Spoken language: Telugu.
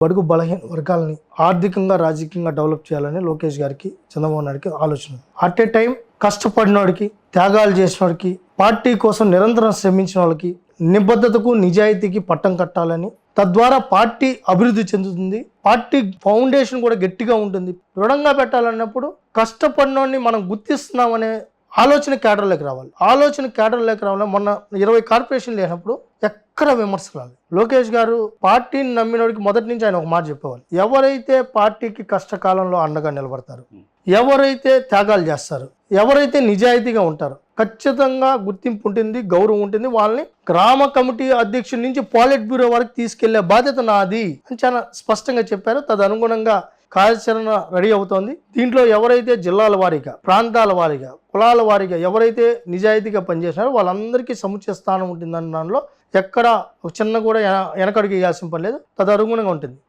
బడుగు బలహీన వర్గాలని ఆర్థికంగా రాజకీయంగా డెవలప్ చేయాలని లోకేష్ గారికి చంద్రబాబు నాయుడికి ఆలోచన. అట్ ఏ టైం కష్టపడినోడికి త్యాగాలు చేసినోడికి పార్టీ కోసం నిరంతరం శ్రమించిన వాళ్ళకి నిబద్ధతకు నిజాయితీకి పట్టం కట్టాలని తద్వారా పార్టీ అభివృద్ధి చెందుతుంది పార్టీ ఫౌండేషన్ కూడా గట్టిగా ఉంటుంది. దృఢంగా పెట్టాలన్నప్పుడు కష్టపడినోడిని మనం గుర్తిస్తున్నామనే ఆలోచన కేడర్లోకి రావాలి. ఆలోచన కేడర్లోకి రావాలి మొన్న ఇరవై కార్పొరేషన్లు లేనప్పుడు ఎక్కడ విమర్శలు లోకేష్ గారు పార్టీని నమ్మినోడికి మొదటి నుంచి ఆయన ఒక మాట చెప్పేవాళ్ళు. ఎవరైతే పార్టీకి కష్టకాలంలో అండగా నిలబడతారు ఎవరైతే త్యాగాలు చేస్తారు ఎవరైతే నిజాయితీగా ఉంటారో ఖచ్చితంగా గుర్తింపు ఉంటుంది గౌరవం ఉంటుంది వాళ్ళని గ్రామ కమిటీ అధ్యక్షుడి నుంచి పాలిట్ బ్యూరో వరకు తీసుకెళ్ళే బాధ్యత నాది అని చాలా స్పష్టంగా చెప్పారు. తదనుగుణంగా కార్యాచరణ రెడీ అవుతోంది. దీంట్లో ఎవరైతే జిల్లాల వారీగా ప్రాంతాల వారీగా కులాల వారీగా ఎవరైతే నిజాయితీగా పనిచేసినారో వాళ్ళందరికీ సముచిత స్థానం ఉంటుందన్న దానిలో ఎక్కడ ఒక చిన్న కూడా వెనకడుగు వేయాల్సిన పని లేదు. తదనుగుణంగా ఉంటుంది.